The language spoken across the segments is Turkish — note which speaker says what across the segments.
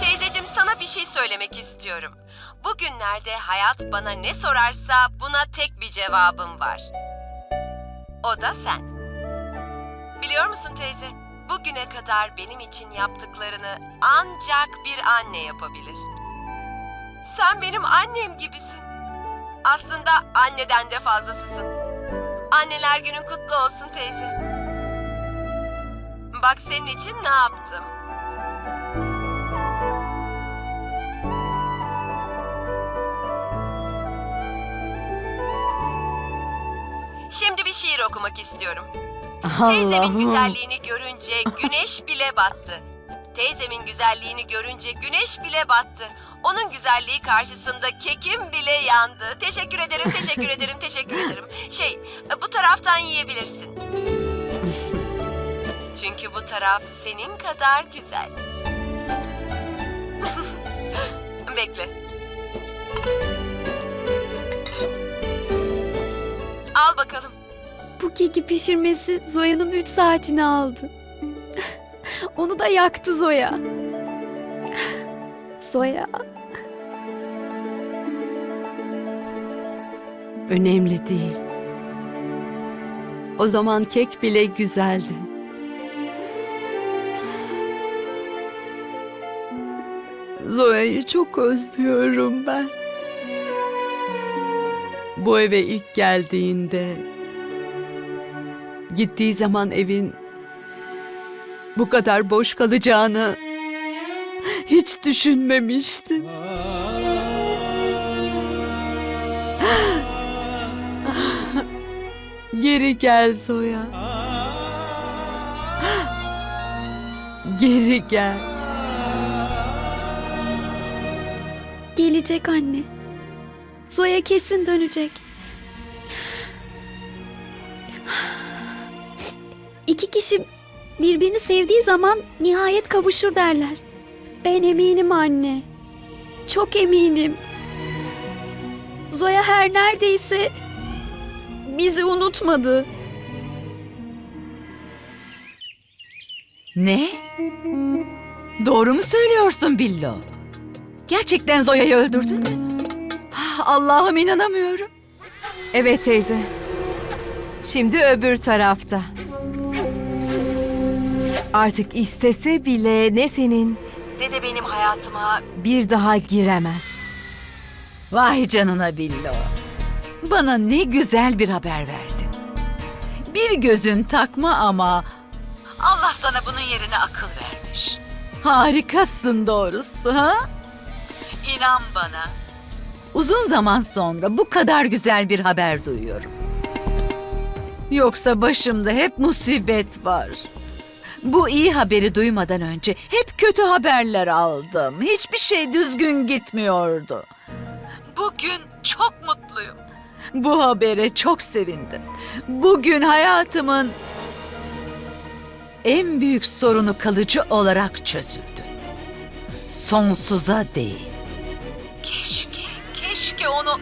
Speaker 1: Teyzecim sana bir şey söylemek istiyorum. Bugünlerde hayat bana ne sorarsa buna tek bir cevabım var. O da sen. Biliyor musun teyze? Bugüne kadar benim için yaptıklarını ancak bir anne yapabilir. Sen benim annem gibisin. Aslında anneden de fazlasısın. Anneler günün kutlu olsun teyze. Bak senin için ne yaptım. Şimdi bir şiir okumak istiyorum. Teyzemin güzelliğini görünce güneş bile battı. Teyzemin güzelliğini görünce güneş bile battı. Onun güzelliği karşısında kekim bile yandı. Teşekkür ederim, teşekkür ederim, teşekkür ederim. Şey, bu taraftan yiyebilirsin. Çünkü bu taraf senin kadar güzel. Bekle. Al bakalım.
Speaker 2: Bu keki pişirmesi Zoya'nın 3 saatini aldı. Onu da yaktı Zoya. Zoya.
Speaker 3: Önemli değil. O zaman kek bile güzeldi. Zoya'yı çok özlüyorum ben. Bu eve ilk geldiğinde gittiği zaman evin bu kadar boş kalacağını hiç düşünmemiştim. Geri gel Zoya. Geri gel.
Speaker 2: Gelecek anne. Zoya kesin dönecek. İki kişi birbirini sevdiği zaman nihayet kavuşur derler. Ben eminim anne. Çok eminim. Zoya her neredeyse bizi unutmadı.
Speaker 4: Ne? Doğru mu söylüyorsun Billo? Gerçekten Zoya'yı öldürdün mü? Ah, Allah'ım inanamıyorum.
Speaker 5: Evet teyze. Şimdi öbür tarafta. Artık istese bile ne senin ne de benim hayatıma bir daha giremez.
Speaker 4: Vay canına Billo. Bana ne güzel bir haber verdin. Bir gözün takma ama Allah sana bunun yerine akıl vermiş. Harikasın doğrusu ha? İnan bana. Uzun zaman sonra bu kadar güzel bir haber duyuyorum. Yoksa başımda hep musibet var. Bu iyi haberi duymadan önce hep kötü haberler aldım. Hiçbir şey düzgün gitmiyordu. Bugün çok mutluyum. Bu habere çok sevindim. Bugün hayatımın en büyük sorunu kalıcı olarak çözüldü. Sonsuza değil. Keşke, keşke onu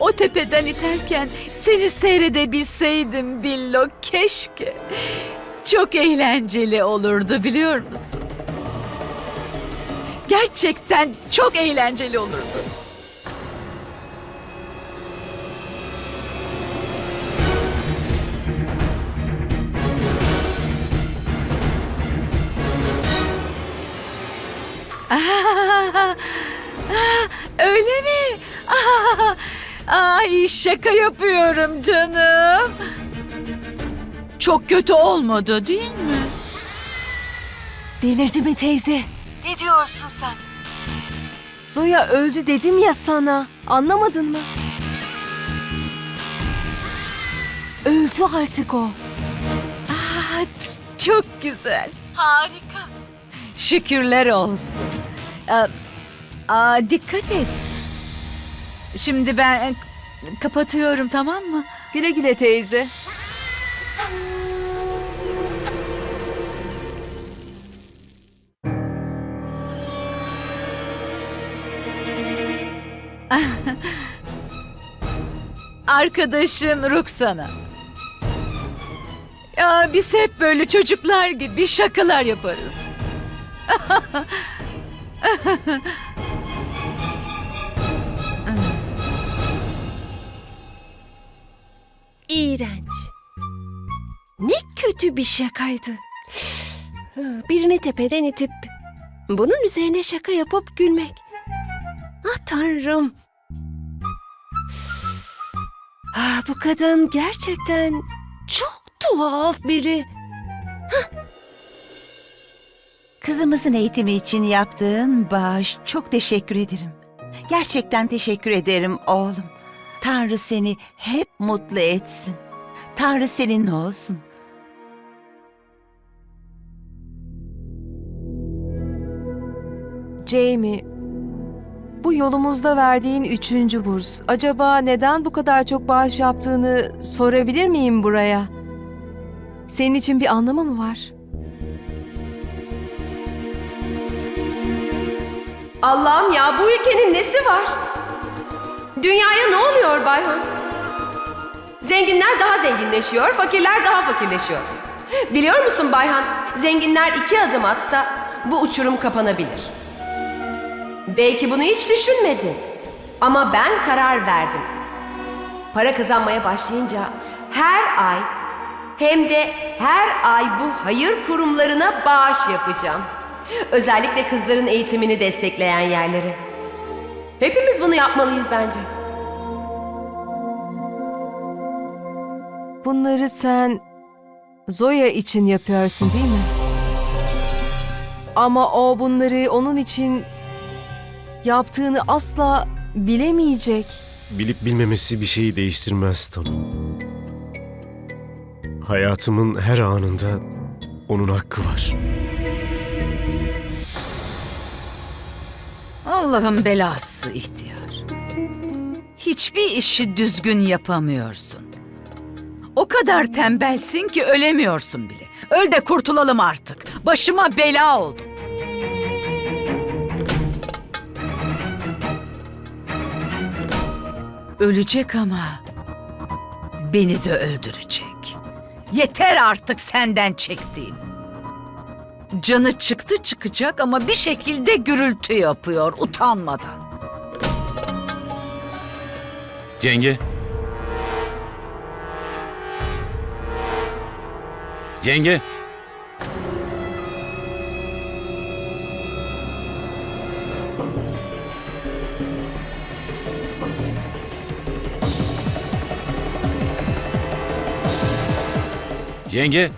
Speaker 4: o tepeden iterken seni seyredebilseydim Billo. Keşke. Çok eğlenceli olurdu biliyor musun? Gerçekten çok eğlenceli olurdu. Öyle mi? Aa, ay şaka yapıyorum canım. Çok kötü olmadı değil mi?
Speaker 5: Delirdi mi teyze? Ne diyorsun sen? Zoya öldü dedim ya sana. Anlamadın mı? Öldü artık o.
Speaker 4: Aa, çok güzel. Harika. Şükürler olsun. Aa, aa, dikkat et. Şimdi ben kapatıyorum tamam mı?
Speaker 5: Güle güle teyze.
Speaker 4: Arkadaşım Ruksana. Ya biz hep böyle çocuklar gibi şakalar yaparız.
Speaker 6: İğrenç. Ne kötü bir şakaydı. Birini tepeden itip bunun üzerine şaka yapıp gülmek. Ah tanrım. Ah, bu kadın gerçekten çok tuhaf biri.
Speaker 7: Kızımızın eğitimi için yaptığın bağış çok teşekkür ederim. Gerçekten teşekkür ederim oğlum. Tanrı seni hep mutlu etsin. Tanrı senin olsun.
Speaker 5: Jamie, bu yolumuzda verdiğin üçüncü burs. Acaba neden bu kadar çok bağış yaptığını sorabilir miyim buraya? Senin için bir anlamı mı var?
Speaker 1: Allah'ım ya bu ülkenin nesi var? Dünyaya ne oluyor Bayhan? Zenginler daha zenginleşiyor, fakirler daha fakirleşiyor. Biliyor musun Bayhan, zenginler iki adım atsa bu uçurum kapanabilir. Belki bunu hiç düşünmedin. Ama ben karar verdim. Para kazanmaya başlayınca her ay hem de her ay bu hayır kurumlarına bağış yapacağım. Özellikle kızların eğitimini destekleyen yerlere. Hepimiz bunu yapmalıyız bence.
Speaker 5: Bunları sen Zoya için yapıyorsun değil mi? Ama o bunları onun için yaptığını asla bilemeyecek.
Speaker 8: Bilip bilmemesi bir şeyi değiştirmez Tanu. Hayatımın her anında onun hakkı var.
Speaker 4: Allah'ın belası ihtiyar. Hiçbir işi düzgün yapamıyorsun. O kadar tembelsin ki ölemiyorsun bile. Öl de kurtulalım artık. Başıma bela oldun. Ölecek ama beni de öldürecek. Yeter artık senden çektiğim. Canı çıktı çıkacak ama bir şekilde gürültü yapıyor utanmadan.
Speaker 9: Yenge. Yenge. Yenge.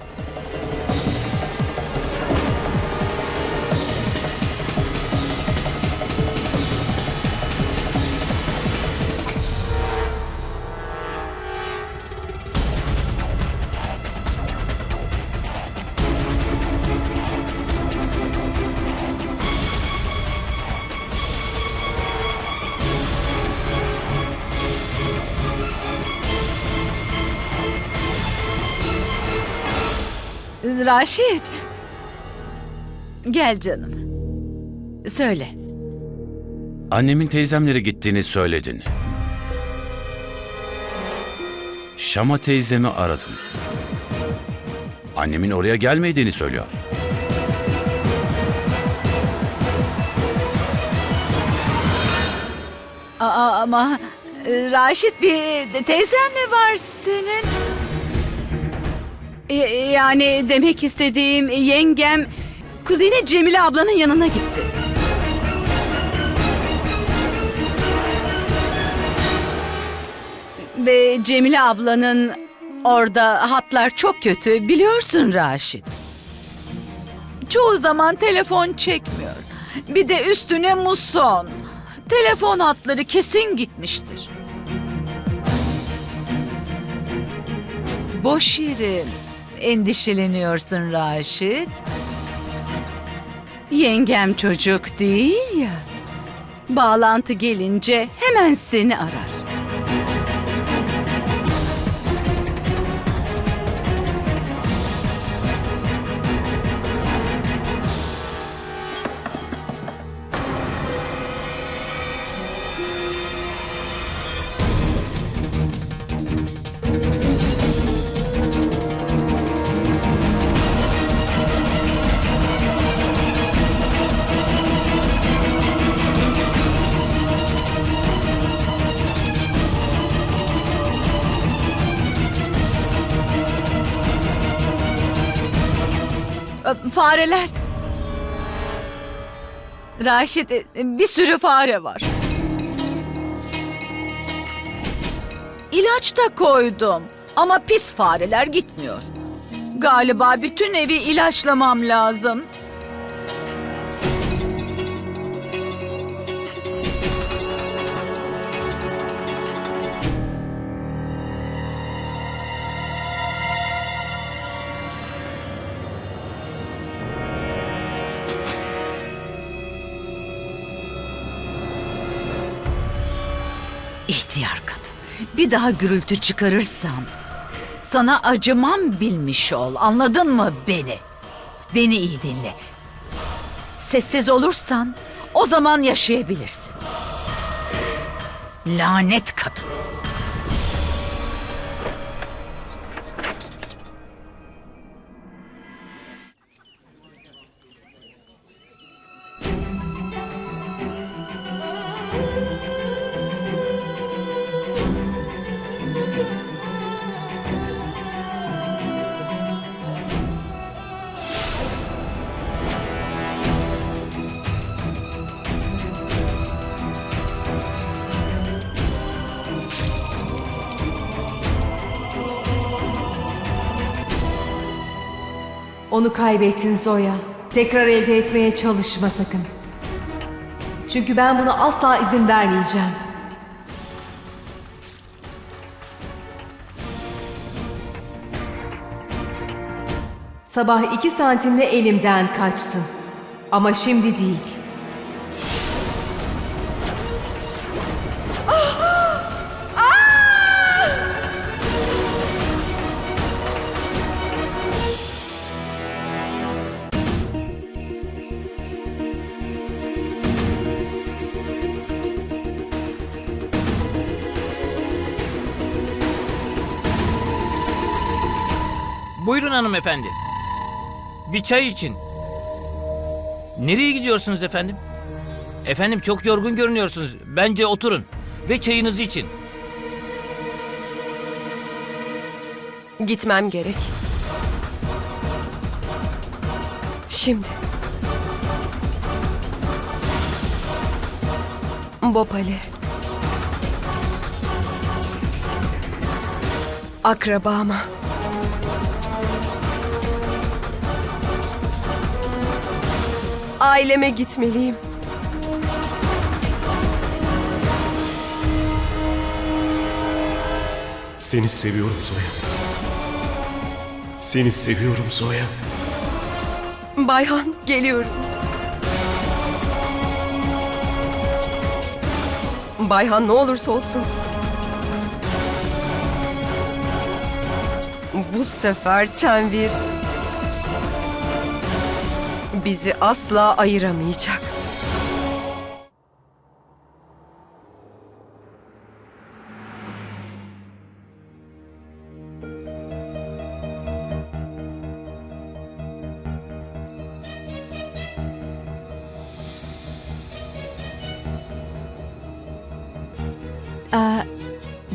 Speaker 4: Raşit. Gel canım. Söyle.
Speaker 9: Annemin teyzemlere gittiğini söyledin. Şama teyzemi aradım. Annemin oraya gelmediğini söylüyor.
Speaker 4: Aa, ama e, Raşit bir teyzen mi var senin? E, Yani demek istediğim yengem kuzine Cemile ablanın yanına gitti. Ve Cemile ablanın orada hatlar çok kötü biliyorsun Raşit. Çoğu zaman telefon çekmiyor. Bir de üstüne muson. Telefon hatları kesin gitmiştir. Boş yere endişeleniyorsun Raşit. Yengem çocuk değil ya. Bağlantı gelince hemen seni arar. Fareler. Raşit e, bir sürü fare var. İlaç da koydum ama pis fareler gitmiyor. Galiba bütün evi ilaçlamam lazım. Bir daha gürültü çıkarırsam sana acımam bilmiş ol. Anladın mı beni? Beni iyi dinle. Sessiz olursan o zaman yaşayabilirsin. Lanet kadın.
Speaker 5: Onu kaybettin Zoya. Tekrar elde etmeye çalışma sakın. Çünkü ben buna asla izin vermeyeceğim. Sabah iki santimle elimden kaçtın. Ama şimdi değil.
Speaker 10: Hanımefendi. Bir çay için. Nereye gidiyorsunuz efendim? Efendim çok yorgun görünüyorsunuz. Bence oturun ve çayınızı için.
Speaker 6: Gitmem gerek. Şimdi. Bopale. Akrabama. Aileme gitmeliyim.
Speaker 8: Seni seviyorum Zoya. Seni seviyorum Zoya.
Speaker 6: Bayhan geliyorum. Bayhan ne olursa olsun. Bu sefer Tenvir bizi asla ayıramayacak.
Speaker 5: Aa,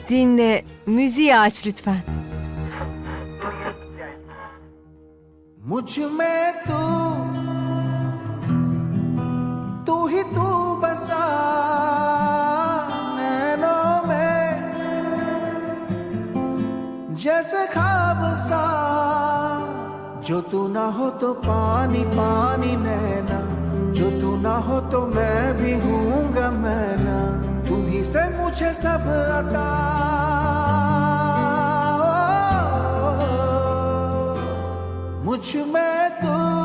Speaker 5: dinle, müziği aç lütfen.
Speaker 11: मुझ में तू ही तू बसा नैनों में। जैसे खाब सा, जो तू ना हो तो पानी पानी नैना। जो तू ना हो तो मैं भी हूँगा मैं ना तुम्ही से मुझे सब अता। मुझमें तू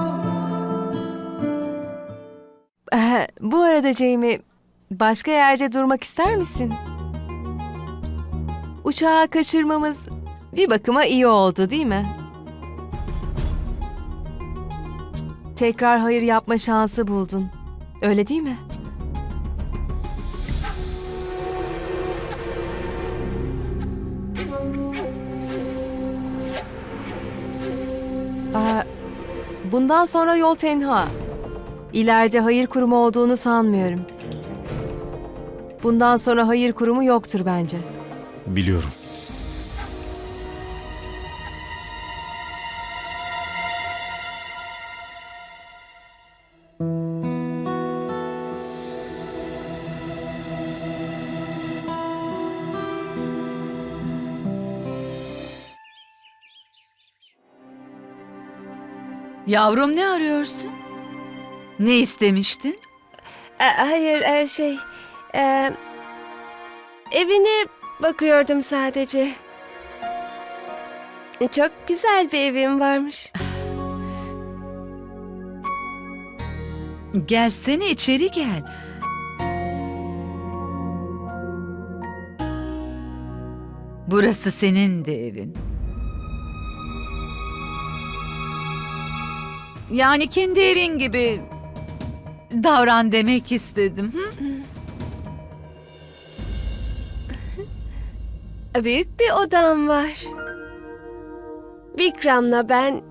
Speaker 5: Bu arada Jamie, başka yerde durmak ister misin? Uçağı kaçırmamız bir bakıma iyi oldu değil mi? Tekrar hayır yapma şansı buldun. Öyle değil mi? Aa, bundan sonra yol tenha. İlerce hayır kurumu olduğunu sanmıyorum. Bundan sonra hayır kurumu yoktur bence.
Speaker 8: Biliyorum.
Speaker 4: Yavrum ne arıyorsun? Ne istemiştin?
Speaker 1: E, hayır e, şey... e, evine bakıyordum sadece. Çok güzel bir evim varmış.
Speaker 4: Gelsene içeri gel. Burası senin de evin. Yani kendi evin gibi davran demek istedim.
Speaker 1: Büyük bir odam var. Vikram'la ben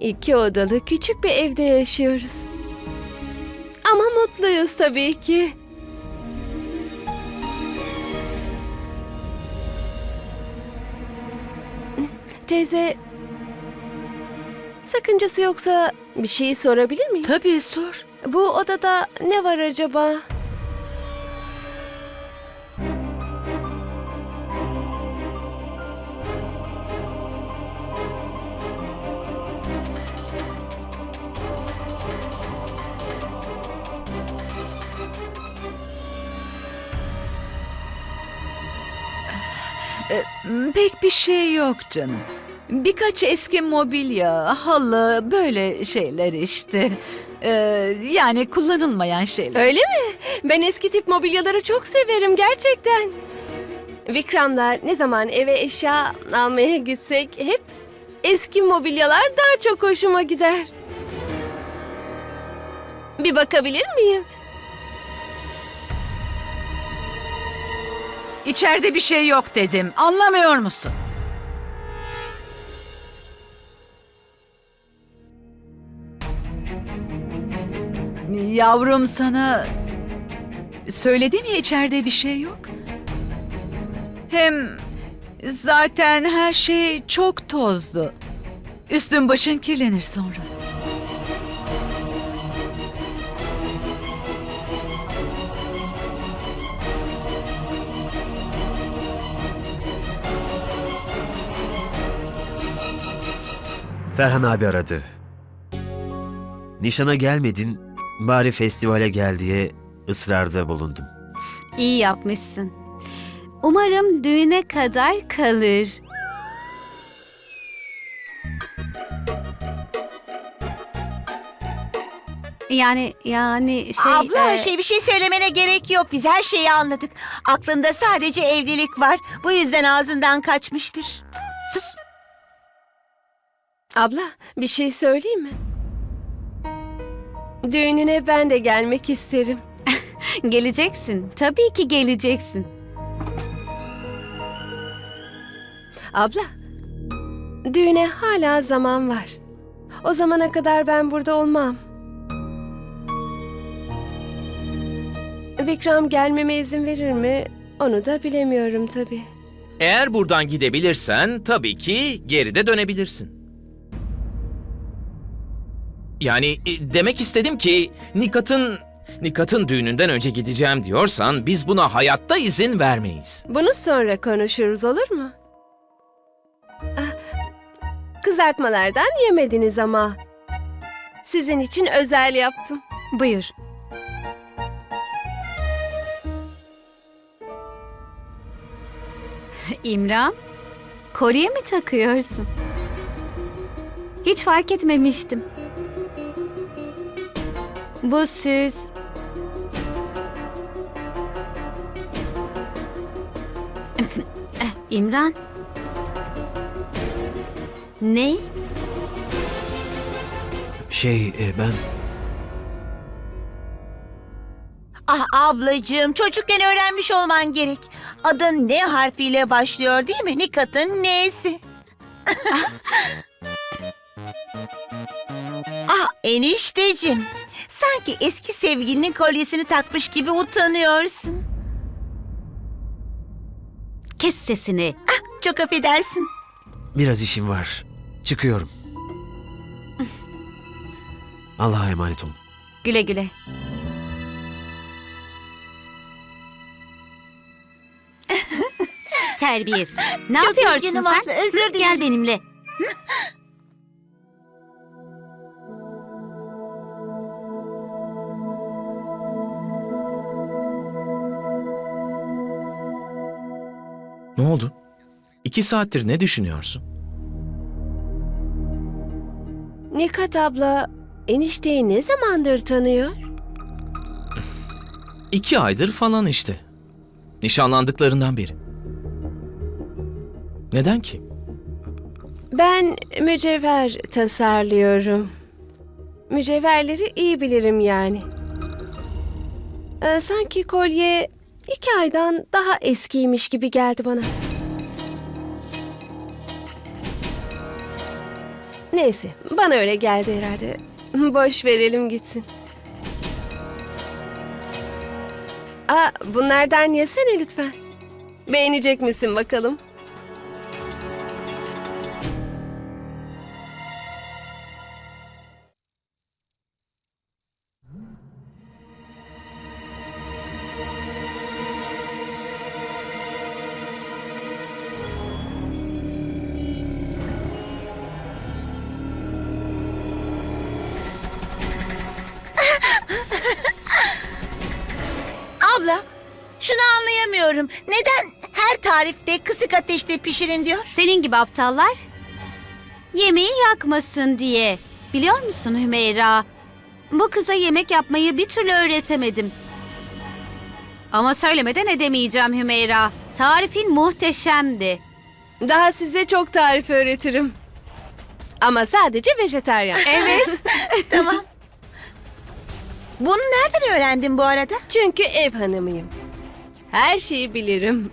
Speaker 1: iki odalı küçük bir evde yaşıyoruz. Ama mutluyuz tabii ki. Teyze, sakıncası yoksa bir şey sorabilir miyim?
Speaker 4: Tabii sor.
Speaker 1: Bu odada ne var acaba?
Speaker 4: Pek bir şey yok canım. Birkaç eski mobilya, halı, böyle şeyler işte. Ee, yani kullanılmayan şeyler.
Speaker 1: Öyle mi? Ben eski tip mobilyaları çok severim gerçekten. Vikram'la ne zaman eve eşya almaya gitsek hep eski mobilyalar daha çok hoşuma gider. Bir bakabilir miyim?
Speaker 4: İçeride bir şey yok dedim. Anlamıyor musun? Yavrum sana söyledim ya içeride bir şey yok. Hem zaten her şey çok tozlu. Üstün başın kirlenir sonra.
Speaker 8: Ferhan abi aradı. Nişana gelmedin, bari festivale gel diye ısrarda bulundum.
Speaker 2: İyi yapmışsın. Umarım düğüne kadar kalır. Yani yani şey...
Speaker 7: Abla
Speaker 2: e,
Speaker 7: şey bir şey söylemene gerek yok. Biz her şeyi anladık. Aklında sadece evlilik var. Bu yüzden ağzından kaçmıştır. Sus.
Speaker 1: Abla bir şey söyleyeyim mi? Düğününe ben de gelmek isterim.
Speaker 2: Geleceksin. Tabii ki geleceksin.
Speaker 1: Abla, düğüne hala zaman var. O zamana kadar ben burada olmam. Vikram gelmeme izin verir mi? Onu da bilemiyorum tabii.
Speaker 12: Eğer buradan gidebilirsen tabii ki geride dönebilirsin. Yani e, demek istedim ki Nikat'ın Nikat'ın düğününden önce gideceğim diyorsan biz buna hayatta izin vermeyiz.
Speaker 1: Bunu sonra konuşuruz olur mu? Ah, Kızartmalardan yemediniz ama. Sizin için özel yaptım.
Speaker 2: Buyur. İmran, kolye mi takıyorsun? Hiç fark etmemiştim. Bu süs... Eh, İmran. Ne?
Speaker 8: Şey, e, ben...
Speaker 7: Ah ablacığım çocukken öğrenmiş olman gerek. Adın ne harfiyle başlıyor değil mi? Nikat'ın N'si. ah enişteciğim. Sanki eski sevgilinin kolyesini takmış gibi utanıyorsun.
Speaker 2: Kes sesini.
Speaker 7: Çok affedersin.
Speaker 8: Biraz işim var. Çıkıyorum. Allah'a emanet olun.
Speaker 2: Güle güle. Terbiyesiz. Ne
Speaker 7: Çok
Speaker 2: yapıyorsun
Speaker 7: üzgünüm
Speaker 2: sen?
Speaker 7: abla, özür
Speaker 2: Gel
Speaker 7: dilerim.
Speaker 2: benimle.
Speaker 12: Ne oldu? İki saattir ne düşünüyorsun?
Speaker 1: Nikat abla enişteyi ne zamandır tanıyor?
Speaker 12: İki aydır falan işte. Nişanlandıklarından beri. Neden ki?
Speaker 1: Ben mücevher tasarlıyorum. Mücevherleri iyi bilirim yani. Ee, sanki kolye iki aydan daha eskiymiş gibi geldi bana. Neyse, bana öyle geldi herhalde. Boş verelim gitsin. Aa, bunlardan yesene lütfen. Beğenecek misin bakalım?
Speaker 7: Abla, şunu anlayamıyorum. Neden her tarifte kısık ateşte pişirin diyor?
Speaker 2: Senin gibi aptallar yemeği yakmasın diye. Biliyor musun Hümeyra? Bu kıza yemek yapmayı bir türlü öğretemedim. Ama söylemeden edemeyeceğim Hümeyra. Tarifin muhteşemdi.
Speaker 1: Daha size çok tarif öğretirim. Ama sadece vejetaryen. Evet.
Speaker 7: tamam. Bunu nereden öğrendin bu arada?
Speaker 1: Çünkü ev hanımıyım. Her şeyi bilirim.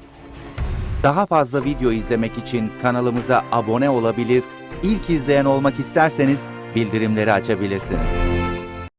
Speaker 13: Daha fazla video izlemek için kanalımıza abone olabilir, ilk izleyen olmak isterseniz bildirimleri açabilirsiniz.